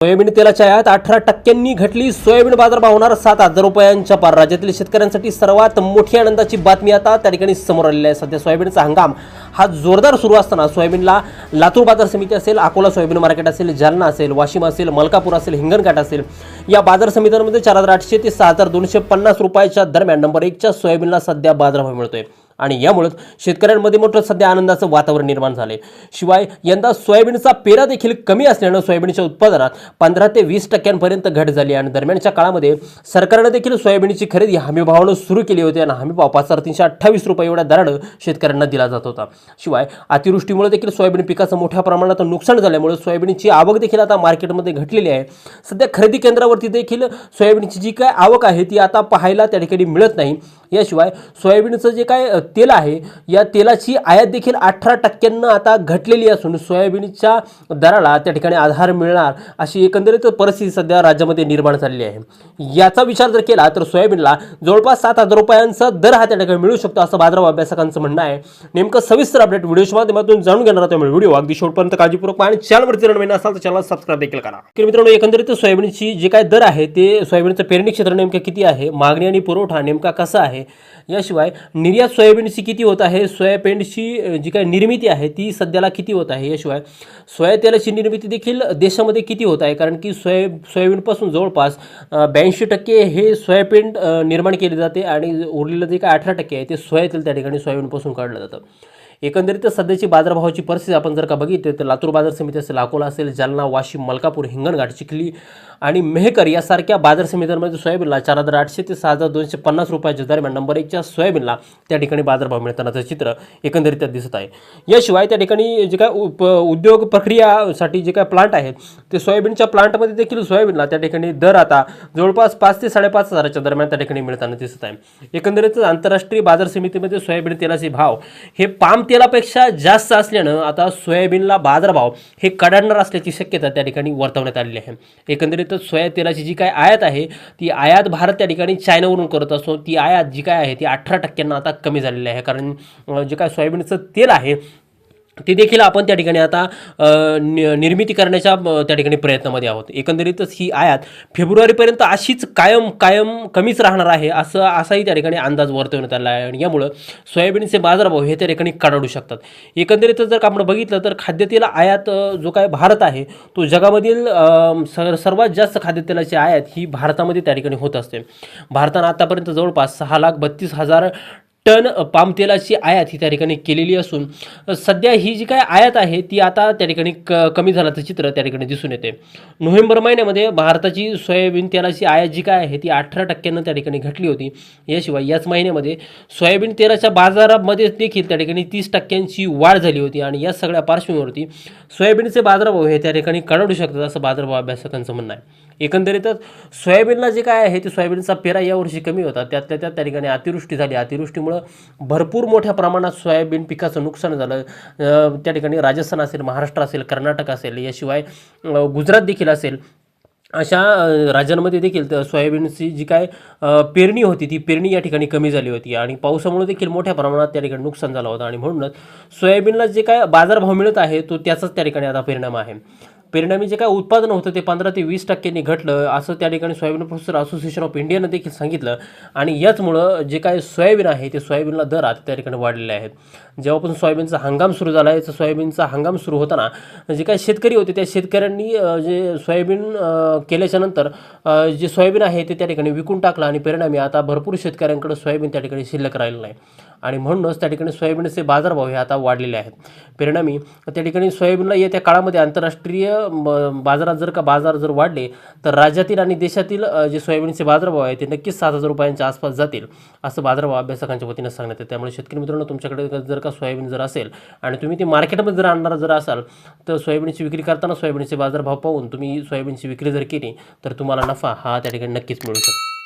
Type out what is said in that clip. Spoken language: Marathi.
सोयाबीन तेलाच्या आयात अठरा टक्क्यांनी घटली. सोयाबीन बाजारभाव होणार सात हजार रुपयांच्या पार. राज्यातील शेतकऱ्यांसाठी सर्वात मोठी आनंदाची बातमी आता त्या ठिकाणी समोर आलेली आहे. सध्या सोयाबीनचा हंगाम हा जोरदार सुरू असताना सोयाबीनला लातूर बाजार समिती असेल अकोला सोयाबीन मार्केट असेल जालना असेल वाशिम असेल मलकापूर असेल हिंगणघाट असेल या बाजार समित्यांमध्ये चार हजार आठशे ते सहा हजार दोनशे पन्नास रुपयाच्या दरम्यान नंबर एकच्या सोयाबीनला सध्या बाजारभाव मिळतोय. आणि यामुळेच शेतकऱ्यांमध्ये मोठं सध्या आनंदाचं वातावरण निर्माण झाले शिवाय यंदा सोयाबीनचा पेरा देखील कमी असल्यानं सोयाबीनच्या उत्पादनात पंधरा ते वीस टक्क्यांपर्यंत घट झाली आणि दरम्यानच्या काळामध्ये सरकारनं देखील सोयाबीनची खरेदी हमीभावानं सुरू केली होती आणि हमीभाव पाच हजार तीनशे अठ्ठावीस रुपये एवढ्या दरानं शेतकऱ्यांना दिला जात होता. शिवाय अतिवृष्टीमुळे देखील सोयाबीन पिकाचं मोठ्या प्रमाणात नुकसान झाल्यामुळे सोयाबीनची आवक देखील आता मार्केटमध्ये घटलेली आहे. सध्या खरेदी केंद्रावरती देखील सोयाबीनची जी काय आवक आहे ती आता पाहायला त्या ठिकाणी मिळत नाही. याशिवाय सोयाबीनचं जे काय तेल आहे या तेलाची आयात देखील अठरा टक्क्यांना आता घटलेली असून सोयाबीनच्या दराला त्या ठिकाणी आधार मिळणार अशी एकंदरीत परिस्थिती सध्या राज्यामध्ये निर्माण झालेली आहे. याचा विचार जर केला तर सोयाबीनला जवळपास सात हजार रुपयांचा दर हा त्या ठिकाणी मिळू शकतो असं बाजार अभ्यासकांचं म्हणणं आहे. नेमकं सविस्तर अपडेट व्हिडिओच्या माध्यमातून जाणून घेणार आहोत त्यामुळे व्हिडिओ अगदी शेवटपर्यंत काळजीपूर्वक आणि चॅनलवरती जर नवीन असाल तर चॅनल सबस्क्राईब देखील करा. की मित्रांनो एकंदरीत सोयाबीनची जे काय दर आहे ते सोयाबीनचं पेरणी क्षेत्र नेमकं किती आहे मागणी आणि पुरवठा नेमका कसा आहे याशिवाय निर्यात सोयाबीनची किती होत आहे? सोयाबीनची जी काय निर्मिती आहे ती सध्याला किती होत आहे? याशिवाय सोया तेलाची निर्मिती देखील देशामध्ये किती होत आहे? कारण की सोया सोयाबीनपासून जवळपास ब्याऐंशी टक्के हे सोयाबीन निर्माण केले जाते आणि उरलेलं जे काय अठरा टक्के आहे ते सोया तेल त्या ठिकाणी सोयाबीनपासून काढलं जातं. एकंदरीत सध्याची बाजारभावाची परिस्थिती आपण जर का बघितली तर लातूर बाजार समिती असेल अकोला असेल जालना वाशिम मलकापूर हिंगणघाट चिखली आणि मेहकर यासारख्या बाजार समित्यांमध्ये सोयाबीनला चार हजार आठशे ते सहा हजार दोनशे पन्नास रुपयाच्या दरम्यान नंबर एकच्या सोयाबीनला त्या ठिकाणी बाजारभाव मिळतानाचं चित्र एकंदरीत दिसत आहे. याशिवाय त्या ठिकाणी जे काय उप उद्योग प्रक्रियासाठी जे काय प्लांट आहेत ते सोयाबीनच्या प्लांटमध्ये देखील सोयाबीनला त्या ठिकाणी दर आता जवळपास पाच ते साडेपाच हजाराच्या दरम्यान त्या ठिकाणी मिळताना दिसत आहे. एकंदरीत आंतरराष्ट्रीय बाजार समितीमध्ये सोयाबीन तेलाचे भाव हे पाम तेलापेक्षा जास्त असल्यानं आता सोयाबीनला बाजारभाव हे कडाडणार असल्याची शक्यता त्या ठिकाणी वर्तवण्यात आलेली आहे. एकंदरीत तर सोया तेलाची जी काय आयात आहे ती आयात भारत त्या ठिकाणी चायनावरून करत असतो. ती आयात जी काय आहे ती अठरा टक्क्यांना आता कमी झालेली आहे. कारण जे काय सोयाबीनचं तेल आहे ते देखील आपण त्या ठिकाणी आता नि- निर्मिती करण्याच्या त्या ठिकाणी प्रयत्नामध्ये आहोत. एकंदरीतच ही आयात फेब्रुवारीपर्यंत अशीच कायम कायम कमीच राहणार आहे असं असाही त्या ठिकाणी अंदाज वर्तवण्यात आला आहे. आणि यामुळं सोयाबीनचे बाजारभाव हे त्या ठिकाणी कडाडू शकतात. एकंदरीतच जर का आपण बघितलं तर खाद्यतेल आयात जो काय भारत आहे तो जगामधील सर सर्वात जास्त खाद्यतेलाची आयात ही भारतामध्ये त्या ठिकाणी होत असते. भारतानं आतापर्यंत जवळपास सहा लाख बत्तीस हजार टन पाम तेलाची आयात ही त्या ठिकाणी केलेली असून सध्या ही जी काय आयात आहे ती आता त्या ठिकाणी क कमी झाल्याचं चित्र त्या ठिकाणी दिसून येते. नोव्हेंबर महिन्यामध्ये भारताची सोयाबीन तेलाची आयात जी काय आहे ती अठरा टक्क्यानं त्या ठिकाणी घटली होती. याशिवाय याच महिन्यामध्ये सोयाबीन तेलाच्या बाजारामध्ये देखील त्या ठिकाणी तीस टक्क्यांची वाढ झाली होती आणि या सगळ्या पार्श्वभूमीवरती सोयाबीनचे बाजारभाव हे त्या ठिकाणी कडाडू शकतात असं बाजारभाव अभ्यासकांचं म्हणणं आहे. एकंदरीतच सोयाबीनला जे काय आहे ते सोयाबीनचा पेरा यावर्षी कमी होता. त्यातल्या त्या त्या ठिकाणी अतिवृष्टी झाली. अतिवृष्टीमुळं भरपूर मोठ्या प्रमाणात सोयाबीन पिकाचं नुकसान झालं. त्या ठिकाणी राजस्थान असेल महाराष्ट्र असेल कर्नाटक असेल याशिवाय गुजरात देखील असेल अशा राज्यांमध्ये देखील तर सोयाबीनची जी काय पेरणी होती ती पेरणी या ठिकाणी कमी झाली होती. आणि पावसामुळे देखील मोठ्या प्रमाणात त्या ठिकाणी नुकसान झालं होतं. आणि म्हणूनच सोयाबीनला जे काय बाजारभाव मिळत आहे तो त्याचाच त्या ठिकाणी आता परिणाम आहे. परिणामी जे काय उत्पादन होतं ते पंधरा ते वीस टक्क्यांनी घटलं असं त्या ठिकाणी सोयाबीन प्रोसेसर असोसिएशन ऑफ इंडियानं देखील सांगितलं. आणि याचमुळं जे काय सोयाबीन आहे ते सोयाबीनला दर आता त्या ठिकाणी वाढलेले आहेत. जेव्हापासून सोयाबीनचा हंगाम सुरू झाला आहे तर सोयाबीनचा हंगाम सुरू होताना जे काय शेतकरी होते त्या शेतकऱ्यांनी जे सोयाबीन केल्याच्यानंतर केल्याच्यानंतर जे सोयाबीन आहे ते त्या ठिकाणी विकून टाकलं आणि परिणामी आता भरपूर शेतकऱ्यांकडे सोयाबीन त्या ठिकाणी शिल्लक राहिलं नाही आणि म्हणूनच त्या ठिकाणी सोयाबीनचे बाजारभाव हे आता वाढलेले आहेत. परिणामी त्या ठिकाणी सोयाबीनला येत्या काळामध्ये आंतरराष्ट्रीय म, बाजारात जर का बाजार जर वाढले तर राज्यातील आणि देशातील जे सोयाबीनचे बाजारभाव आहे ते नक्कीच सात हजार रुपयांच्या आसपास जातील असं बाजारभाव अभ्यासकांच्या वतीनं सांगण्यात येतं त्यामुळे शेतकरी मित्रांनो तुमच्याकडे जर का सोयाबीन जर असेल आणि तुम्ही ते मार्केटमध्ये जर आणणार जर असाल तर सोयाबीनची विक्री करताना सोयाबीनचे बाजारभाव पाहून तुम्ही सोयाबीनची विक्री जर केली तर तुम्हाला नफा हा त्या ठिकाणी नक्कीच मिळू शकतो.